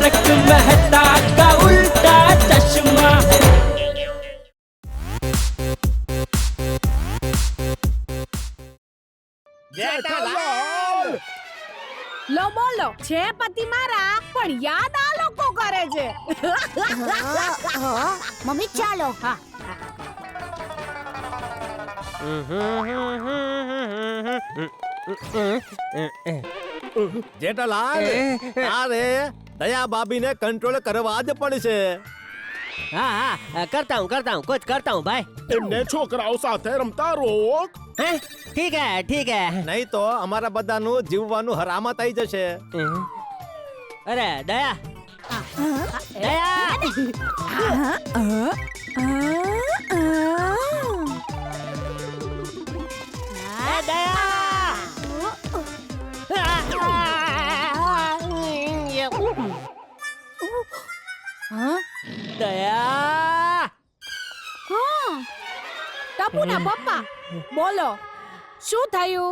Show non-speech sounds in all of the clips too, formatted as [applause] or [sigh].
तारक मेहता का उल्टा चश्मा લો બોલો છે પતિ મારા પણ યાદ આ લોકો કરે છે મમ્મી ચાલો હા જેઠાલાલ અરે દયા બાબીને કંટ્રોલ કરવા જ પડશે. હા હા કરતા હું કરતા હું કુછ કરતા હું ભાઈ. એમને છોકરાઓ સાથે રમતા રોક. હે ઠીક હે ઠીક હે. નહીં તો અમારા બધાનું જીવવાનું હરામત થઈ જશે. અરે દયા. દયા. દયા હા ટપુના પપ્પા બોલો શું થયું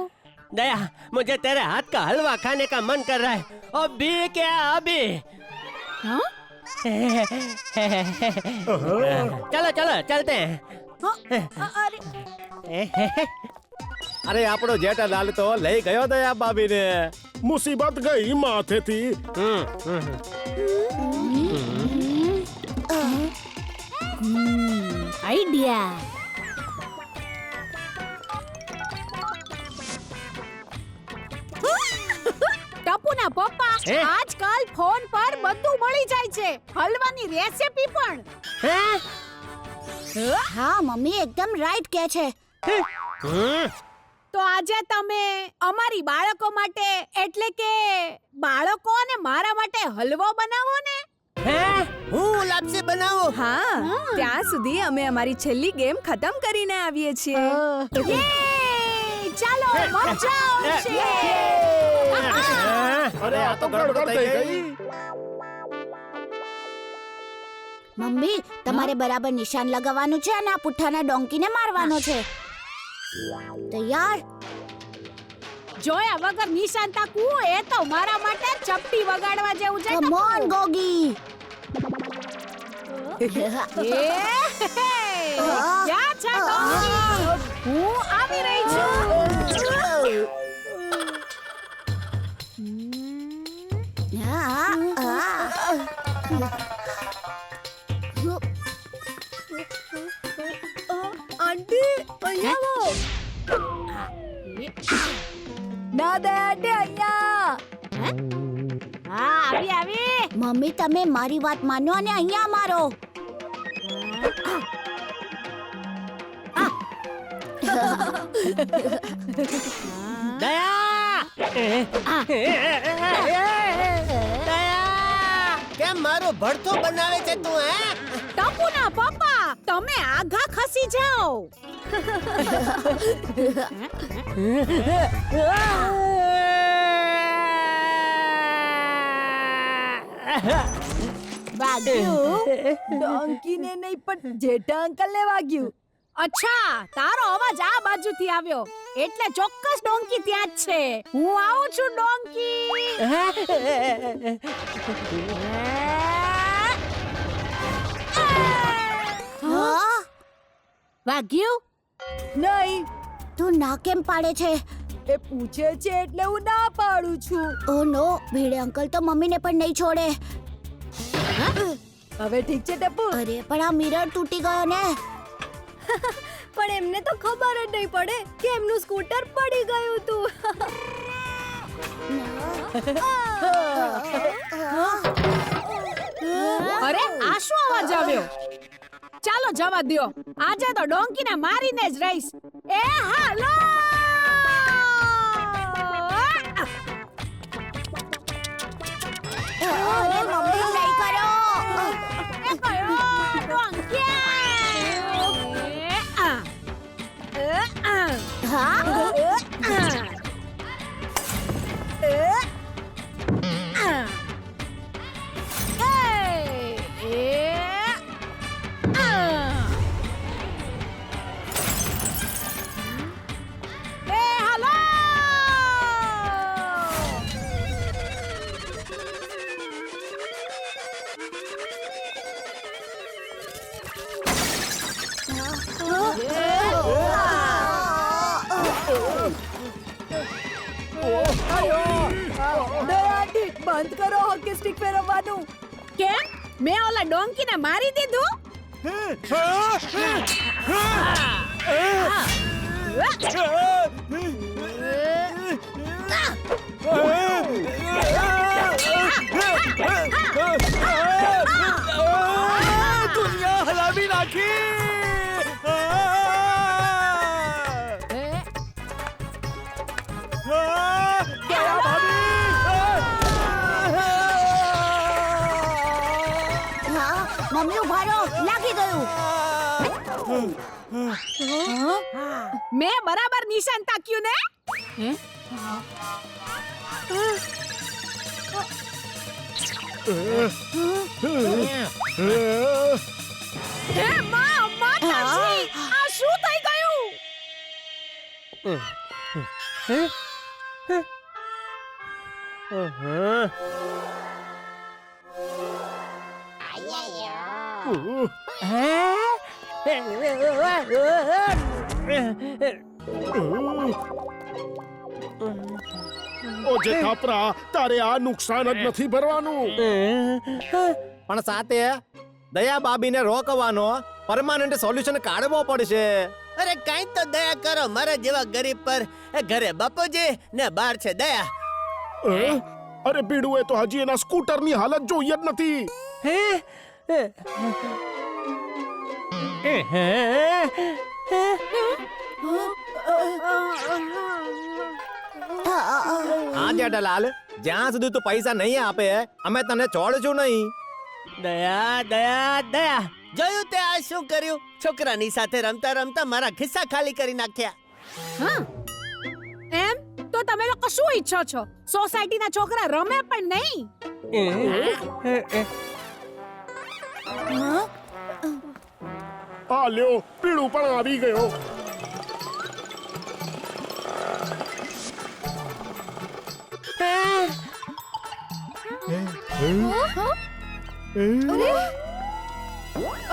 दया मुझे तेरे हाथ का हलवा खाने का मन कर रहा है अभी क्या अभी હા चलो चलो चलते हैं અ- અરે અરે આપણો જેઠાલાલ તો લઈ ગયો દયા ભાભીને મુસીબત ગઈ માથેથી हम्म, हम्म, Hmm. ఐడియా ટપુના [laughs] પપ્પા આજકાલ ફોન પર બધું મળી જાય છે. હલવાની રેસીપી પણ. હે? હા? મમ્મી એકદમ રાઈટ કે છે. હે? તો આજે તમે અમારી બાળકો માટે એટલે કે બાળકો અને મારા માટે હલવો બનાવો ને? हैं? હું લાપસી બનાવો. હા ત્યાં સુધી અમે અમારી છેલ્લી ગેમ ખતમ કરીને આવીએ છીએ. ચાલો મજા અરે આ તો ગડબડ થઈ ગઈ. મમ્મી તમારે બરાબર નિશાન લગાવવાનું છે અને આ પુઠ્ઠાના ડોંકીને મારવાનો છે. તૈયાર? જોયા વગર નિશાન તાકવું એ તો મારા માટે ચપટી વગાડવા જેવું છે કમ ઓન ગોગી એ! ક્યાં છે ગોગી હું ના અહીંયા. હા? આવી આવી. મમ્મી તમે મારી વાત માનો અને અહીંયા મારો. દયા! દયા! કેમ મારો ભડથો બનાવે છે તું હે? ટપુના પપ્પા, તમે આઘા ખસી જાઓ. વાગ્યું? ડોંકીને નહીં, પણ જેઠા અંકલને વાગ્યું. અચ્છા, તારો અવાજ આ બાજુથી આવ્યો. એટલે ચોક્કસ ડોંકી ત્યાં જ છે. હું આવું છું, ડોંકી. [laughs] વાગ્યું? નહીં. તું ના કેમ પાડે છે? એ પૂછે છે એટલે હું ના પાડું છું. ઓ નો ભીડે અંકલ તો મમ્મીને પણ નહીં છોડે. હવે ઠીક છે ટપુ? અરે પણ આ મિરર તૂટી ગયો ને. [laughs] પણ એમને તો ખબર જ નહીં પડે કે એમનું સ્કૂટર પડી ગયું તું. [laughs] [laughs] અરે આ શું અવાજ આવ્યો? ચાલો જવા દ્યો. આજે તો ડોંકીને મારીને જ રહીશ. એ હાલો બંધ કરો હોકી સ્ટિક ફેરવવાનું કેમ મેં ઓલા ડોંકીને મારી દીધું દુનિયા હલાવી હા મેં બરાબર નિશાન તાક્યું ને? હે? હે માં માતાજી આ શું થઈ ગયું? ઓ જેઠાપરા તારે આ નુકસાન જ નથી ભરવાનું. પણ સાથે દયા બાબીને રોકવાનો પરમાનન્ટ સોલ્યુશન કાઢવો પડશે. અરે કઈ તો દયા કરો મારા જેવા ગરીબ પર એ ઘરે બાપુજી ને બહાર છે દયા? અરે પીડુએ તો હજી એના સ્કૂટરની હાલત જોઈએ જ નથી. હા? જેઠાલાલ જ્યાં સુધી તું પૈસા નહીં આપે અમે તને છોડશું નહીં દયા દયા દયા જોયું તે આ શું કર્યું છોકરાની સાથે રમતા રમતા મારા ખિસ્સા ખાલી કરી નાખ્યા હા એમ તો તમે લોકો શું ઈચ્છો છો સોસાયટીના છોકરા રમે પણ નહીં આ લ્યો. પીડું પણ આવી ગયો.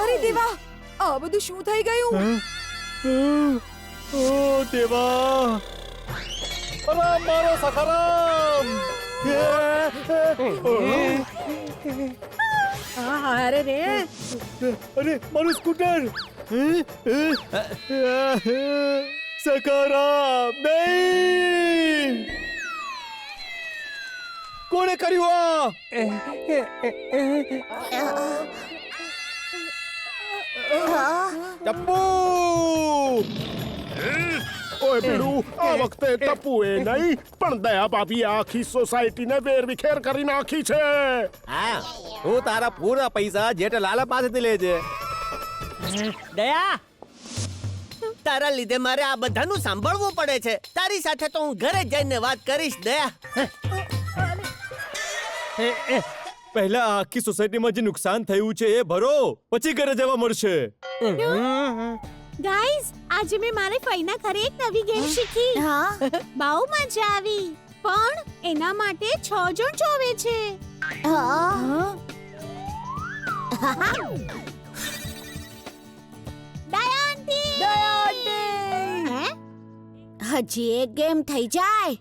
અરે? દેવા આ બધું શું થઈ ગયું? ઓ દેવા. અરે મારો સખારામ! અરે રે અરે મારું સ્કૂટર સકારા નહીં કોણે કર્યું આ ટપ્પુ ઓય પીડું આ વખતે ટપુએ નહીં પણ દયા ભાભીએ આખી સોસાયટીને વેરવિખેર કરી નાખી છે. હા હું તારા પૂરા પૈસા જેઠાલાલ પાસેથી લેજે દયા? તારા લીધે મારે આ બધાનું સાંભળવું પડે છે. તારી સાથે તો હું ઘરે જઈને વાત કરીશ દયા. પહેલા આખી સોસાયટીમાં જે નુકસાન થયું છે એ ભરો પછી ઘરે જવા મળશે. ગાઈઝ આજે મેં મારી ફઈના ઘરે એક નવી ગેમ શીખી. હા. [laughs] બહુ મજા આવી. પણ એના માટે છ જણ જોવે છે. હા. [laughs] હજી એક ગેમ થઈ જાય.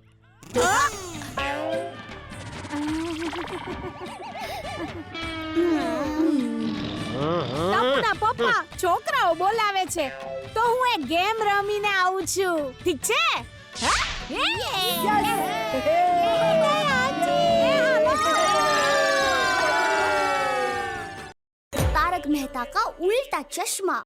ટપુના પપ્પા છોકરાઓ બોલાવે છે. તો હું એક ગેમ રમીને આવું છું. ઠીક છે? તારક મહેતા કા ઉલ્ટા ચશ્મા.